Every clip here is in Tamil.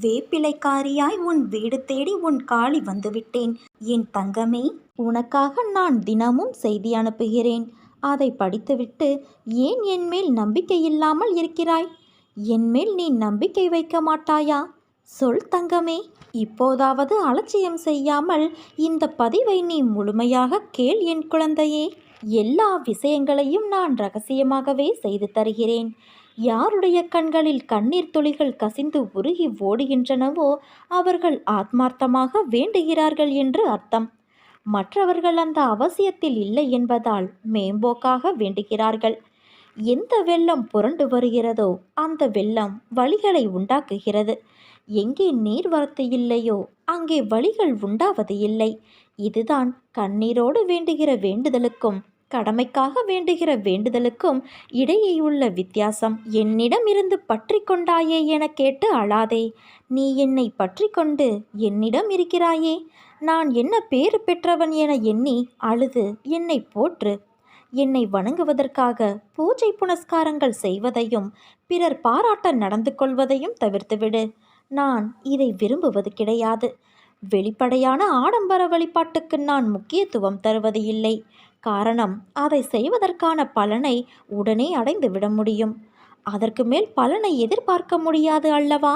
வேப்பிலைக்காரியாய் உன் வீடு தேடி உன் காளி வந்துவிட்டேன். என் தங்கமே உனக்காக நான் தினமும் செய்தி அனுப்புகிறேன். அதை படித்துவிட்டு ஏன் என் மேல் நம்பிக்கை இல்லாமல் இருக்கிறாய்? என் மேல் நீ நம்பிக்கை வைக்க மாட்டாயா? சொல் தங்கமே இப்போதாவது அலட்சியம் செய்யாமல் இந்த பதிவை நீ முழுமையாக கேள் என் குழந்தையே. எல்லா விஷயங்களையும் நான் ரகசியமாகவே செய்து தருகிறேன். யாருடைய கண்களில் கண்ணீர் துளிகள் கசிந்து உருகி ஓடுகின்றனவோ அவர்கள் ஆத்மார்த்தமாக வேண்டுகிறார்கள் என்று அர்த்தம். மற்றவர்கள் அந்த அவசியத்தில் இல்லை என்பதால் மேம்போக்காக வேண்டுகிறார்கள். எந்த வெள்ளம் புரண்டு வருகிறதோ அந்த வெள்ளம் வழிகளை உண்டாக்குகிறது. எங்கே நீர்வரத்து இல்லையோ அங்கே வழிகள் உண்டாவது இல்லை. இதுதான் கண்ணீரோடு வேண்டுகிற வேண்டுதலுக்கும் கடமைக்காக வேண்டுகிற வேண்டுதலுக்கும் இடையே உள்ள வித்தியாசம் என்னிடம் இருந்து பற்றி கொண்டாயே என கேட்டு அழாதே. நீ என்னை பற்றி கொண்டு என்னிடம் இருக்கிறாயே. நான் என்ன பேறு பெற்றவன் என எண்ணி அழுது என்னை போற்று. என்னை வணங்குவதற்காக பூஜை புனஸ்காரங்கள் செய்வதையும் பிறர் பாராட்ட நடந்து கொள்வதையும் தவிர்த்துவிடு. நான் இதை விரும்புவது கிடையாது. வெளிப்படையான ஆடம்பர வழிபாட்டுக்கு நான் முக்கியத்துவம் தருவது இல்லை காரணம் அதை செய்வதற்கான பலனை உடனே அடைந்து விட முடியும். அதற்கு மேல் பலனை எதிர்பார்க்க முடியாது அல்லவா?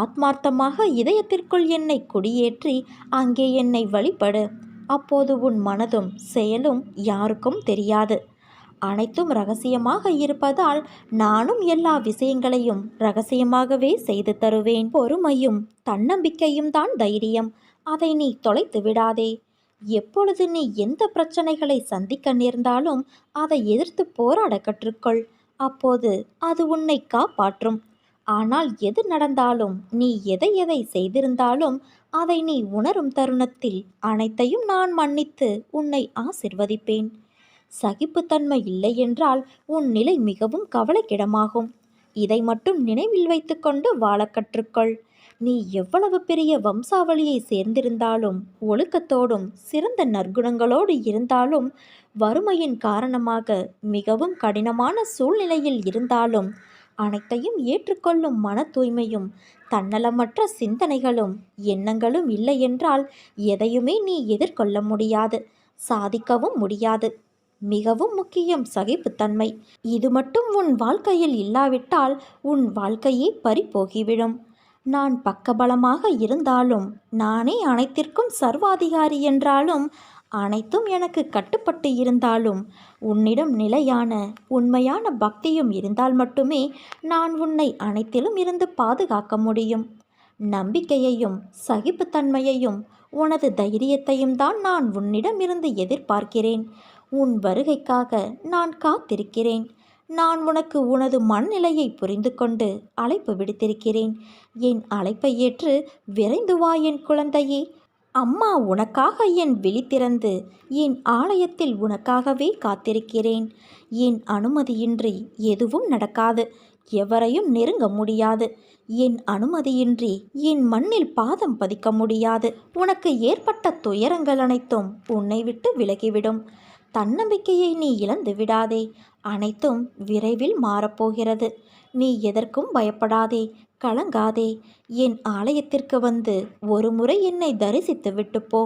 ஆத்மார்த்தமாக இதயத்திற்குள் என்னை குடியேற்றி அங்கே என்னை வழிபடு. அப்போது உன் மனதும் செயலும் யாருக்கும் தெரியாது. அனைத்தும் ரகசியமாக இருப்பதால் நானும் எல்லா விஷயங்களையும் ரகசியமாகவே செய்து தருவேன். பொறுமையும் தன்னம்பிக்கையும் தான் தைரியம். அதை நீ தொலைத்து விடாதே. எப்பொழுது நீ எந்த பிரச்சனைகளை சந்திக்க நேர்ந்தாலும் அதை எதிர்த்து போராட கற்றுக்கொள். அப்போது அது உன்னை காப்பாற்றும். ஆனால் எது நடந்தாலும் நீ எதை எதை செய்திருந்தாலும் அதை நீ உணரும் தருணத்தில் அனைத்தையும் நான் மன்னித்து உன்னை ஆசிர்வதிப்பேன். சகிப்புத்தன்மை இல்லை என்றால் உன் நிலை மிகவும் கவலைக்கிடமாகும். இதை மட்டும் நினைவில் வைத்துக்கொண்டு வாழ கற்றுக்கொள். நீ எவ்வளவு பெரிய வம்சாவளியை சேர்ந்திருந்தாலும் ஒழுக்கத்தோடும் சிறந்த நற்குணங்களோடு இருந்தாலும் வறுமையின் காரணமாக மிகவும் கடினமான சூழ்நிலையில் இருந்தாலும் அனைத்தையும் ஏற்றுக்கொள்ளும் மன தூய்மையும் தன்னலமற்ற சிந்தனைகளும் எண்ணங்களும் இல்லை என்றால் எதையுமே நீ எதிர்கொள்ள முடியாது சாதிக்கவும் முடியாது. மிகவும் முக்கியம் சகிப்புத்தன்மை. இது மட்டும் உன் வாழ்க்கையில் இல்லாவிட்டால் உன் வாழ்க்கையே பறிபோகிவிடும். நான் பக்கபலமாக இருந்தாலும் நானே அனைத்திற்கும் சர்வாதிகாரி என்றாலும் அனைத்தும் எனக்கு கட்டுப்பட்டு இருந்தாலும் உன்னிடம் நிலையான உண்மையான பக்தியும் இருந்தால் மட்டுமே நான் உன்னை அனைத்திலும் இருந்து பாதுகாக்க முடியும். நம்பிக்கையையும் சகிப்புத்தன்மையையும் உனது தைரியத்தையும் தான் நான் உன்னிடமிருந்து எதிர்பார்க்கிறேன். உன் வருகைக்காக நான் காத்திருக்கிறேன். நான் உனக்கு உனது மனநிலையை புரிந்து கொண்டு அழைப்பு விடுத்திருக்கிறேன். என் அழைப்பை ஏற்று விரைந்து வா என் குழந்தையே. அம்மா உனக்காக என் விழித்திறந்து என் ஆலயத்தில் உனக்காகவே காத்திருக்கிறேன். என் அனுமதியின்றி எதுவும் நடக்காது. எவரையும் நெருங்க முடியாது. என் அனுமதியின்றி என் மண்ணில் பாதம் பதிக்க முடியாது. உனக்கு ஏற்பட்ட துயரங்கள் அனைத்தும் உன்னை விட்டு விலகிவிடும். தன்னம்பிக்கையை நீ இழந்து விடாதே. அனைத்தும் விரைவில் மாறப்போகிறது. நீ எதற்கும் பயப்படாதே. கலங்காதே. என் ஆலயத்திற்கு வந்து ஒரு முறை என்னை தரிசித்து விட்டுப்போ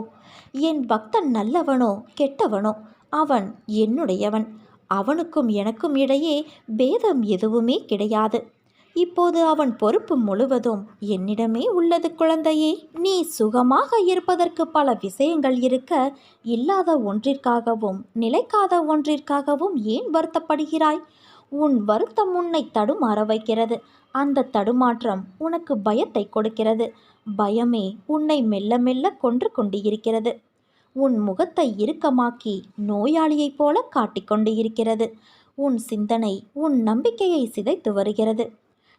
என் பக்தன் நல்லவனோ கெட்டவனோ அவன் என்னுடையவன். அவனுக்கும் எனக்கும் இடையே பேதம் எதுவுமே கிடையாது. இப்போது அவன் பொறுப்பு முழுவதும் என்னிடமே உள்ளது குழந்தையே. நீ சுகமாக இருப்பதற்கு பல விஷயங்கள் இருக்க இல்லாத ஒன்றிற்காகவும் நிலைக்காத ஒன்றிற்காகவும் ஏன் வருத்தப்படுகிறாய்? உன் வருத்தம் உன்னை தடுமாற வைக்கிறது. அந்த தடுமாற்றம் உனக்கு பயத்தை கொடுக்கிறது. பயமே உன்னை மெல்ல மெல்ல கொன்று கொண்டு இருக்கிறது உன் முகத்தை இறுக்கமாக்கி நோயாளியைப் போல காட்டிக்கொண்டு இருக்கிறது உன் சிந்தனை உன் நம்பிக்கையை சிதைத்து வருகிறது.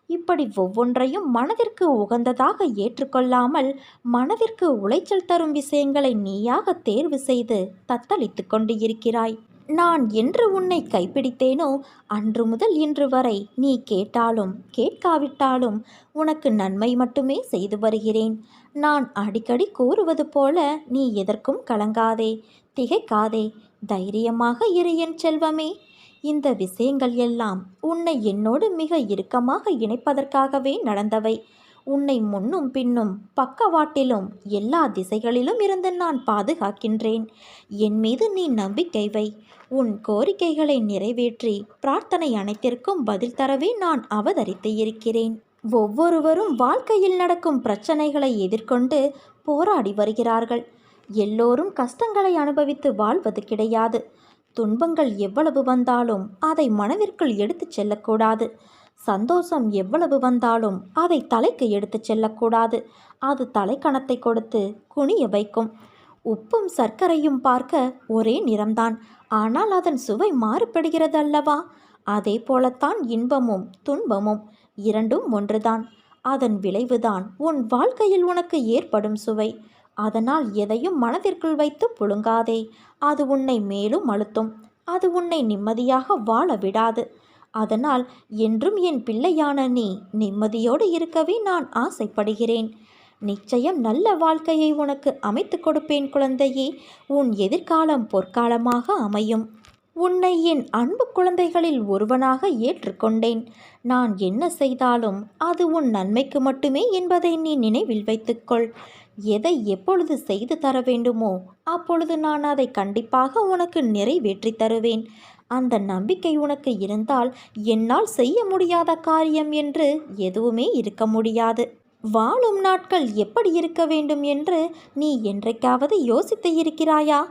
இப்படி ஒவ்வொன்றையும் மனதிற்கு உகந்ததாக ஏற்றுக்கொள்ளாமல் மனதிற்கு உளைச்சல் தரும் விஷயங்களை நீயாக தேர்வு செய்து தத்தளித்து கொண்டு இருக்கிறாய் நான் என்று உன்னை கைப்பிடித்தேனோ அன்று முதல் இன்று வரை நீ கேட்டாலும் கேட்காவிட்டாலும் உனக்கு நன்மை மட்டுமே செய்து வருகிறேன். நான் அடிக்கடி கூறுவது போல நீ எதற்கும் கலங்காதே திகைக்காதே தைரியமாக இரு என் செல்வமே. இந்த விஷயங்கள் எல்லாம் உன்னை என்னோடு மிக இறுக்கமாக இணைப்பதற்காகவே நடந்தவை. உன்னை முன்னும் பின்னும் பக்கவாட்டிலும் எல்லா திசைகளிலும் இருந்து நான் பாதுகாக்கின்றேன். என் மீது நீ நம்பிக்கை வை. உன் கோரிக்கைகளை நிறைவேற்றி பிரார்த்தனை அனைத்திற்கும் பதில் தரவே நான் அவதரித்து இருக்கிறேன். ஒவ்வொருவரும் வாழ்க்கையில் நடக்கும் பிரச்சனைகளை எதிர்கொண்டு போராடி வருகிறார்கள். எல்லோரும் கஷ்டங்களை அனுபவித்து வாழ்வது கிடையாது. துன்பங்கள் எவ்வளவு வந்தாலும் அதை மனதிற்குள் எடுத்துச் செல்லக்கூடாது. சந்தோஷம் எவ்வளவு வந்தாலும் அதை தலைக்கு எடுத்துச் செல்லக்கூடாது. அது தலைக்கணத்தை கொடுத்து குனிய வைக்கும். உப்பும் சர்க்கரையும் பார்க்க ஒரே நிறம்தான். ஆனால் அதன் சுவை மாறுபடுகிறது அல்லவா அதே போலத்தான் இன்பமும் துன்பமும் இரண்டும் ஒன்றுதான். அதன் விளைவுதான் உன் வாழ்க்கையில் உனக்கு ஏற்படும் சுவை. அதனால் எதையும் மனதிற்குள் வைத்து புழுங்காதே. அது உன்னை மேலும் அழுத்தும். அது உன்னை நிம்மதியாக வாழ விடாது. அதனால் என்றும் என் பிள்ளையான நீ நிம்மதியோடு இருக்கவே நான் ஆசைப்படுகிறேன். நிச்சயம் நல்ல வாழ்க்கையை உனக்கு அமைத்து கொடுப்பேன் குழந்தையே. உன் எதிர்காலம் பொற்காலமாக அமையும். உன்னை என் அன்பு குழந்தைகளில் ஒருவனாக ஏற்றுக்கொண்டேன். நான் என்ன செய்தாலும் அது உன் நன்மைக்கு மட்டுமே என்பதை நீ நினைவில் வைத்துக்கொள். எதை எப்பொழுது செய்து தர வேண்டுமோ அப்பொழுது நான் அதை கண்டிப்பாக உனக்கு நிறைவேற்றி தருவேன். அந்த நம்பிக்கை உனக்கு இருந்தால் என்னால் செய்ய முடியாத காரியம் என்று எதுவுமே இருக்க முடியாது. வாழும் நாட்கள் எப்படி இருக்க வேண்டும் என்று நீ என்றைக்காவது யோசித்து இருக்கிறாயா?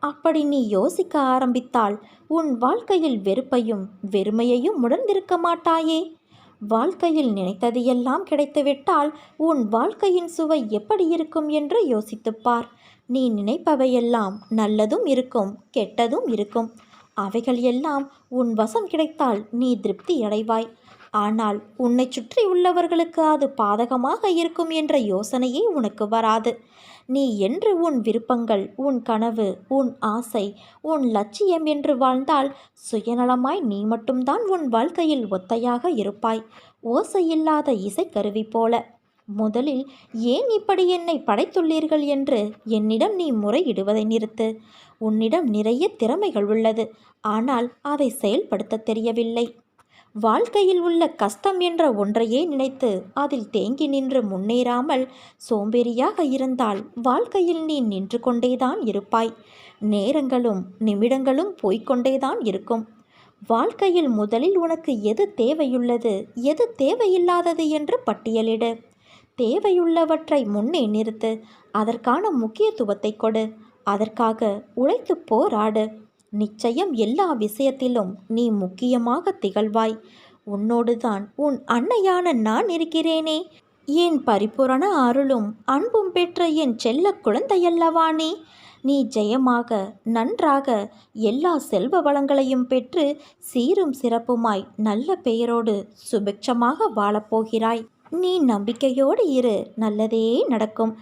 அப்படி நீ யோசிக்க ஆரம்பித்தால் உன் வாழ்க்கையில் வெறுப்பையும் வெறுமையையும் உணர்ந்திருக்க மாட்டாயே. வாழ்க்கையில் நினைத்தது எல்லாம் கிடைத்துவிட்டால் உன் வாழ்க்கையின் சுவை எப்படி இருக்கும் என்று யோசித்துப் பார். நீ நினைப்பவையெல்லாம் நல்லதும் இருக்கும் கெட்டதும் இருக்கும். அவைகள் எல்லாம் உன் வசம் கிடைத்தால் நீ திருப்தி அடைவாய். ஆனால் உன்னை சுற்றி உள்ளவர்களுக்கு அது பாதகமாக இருக்கும் என்ற யோசனையே உனக்கு வராது. நீ என்று உன் விருப்பங்கள் உன் கனவு உன் ஆசை உன் லட்சியம் என்று வாழ்ந்தால் சுயநலமாய் நீ மட்டும்தான் உன் வாழ்க்கையில் ஒத்தையாக இருப்பாய். ஓசையில்லாத இசைக்கருவி போல. முதலில் ஏன் இப்படி என்னை படைத்துள்ளீர்கள் என்று என்னிடம் நீ முறையிடுவதை நிறுத்து. உன்னிடம் நிறைய திறமைகள் உள்ளது. ஆனால் அதை செயல்படுத்த தெரியவில்லை. வாழ்க்கையில் உள்ள கஷ்டம் என்ற ஒன்றையே நினைத்து அதில் தேங்கி நின்று முன்னேறாமல் சோம்பேறியாக இருந்தால் வாழ்க்கையில் நீ நின்று கொண்டேதான் இருப்பாய். நேரங்களும் நிமிடங்களும் போய்க்கொண்டேதான் இருக்கும். வாழ்க்கையில் முதலில் உனக்கு எது தேவையுள்ளது எது தேவையில்லாதது என்று பட்டியலிடு. தேவையுள்ளவற்றை முன்னே நிறுத்து அதற்கான முக்கியத்துவத்தை கொடு அதற்காக உழைத்து போராடு. நிச்சயம் எல்லா விஷயத்திலும் நீ முக்கியமாக திகழ்வாய். உன்னோடுதான் உன் அன்னையான நான் இருக்கிறேனே. என் பரிபூரண அருளும் அன்பும் பெற்ற என் செல்ல குழந்தையல்லவா நீ. நீ ஜெயமாக நன்றாக எல்லா செல்வ வளங்களையும் பெற்று சீரும் சிறப்புமாய் நல்ல பெயரோடு சுபிக்ஷமாக வாழப்போகிறாய். நீ நம்பிக்கையோடு இரு நல்லதே நடக்கும்.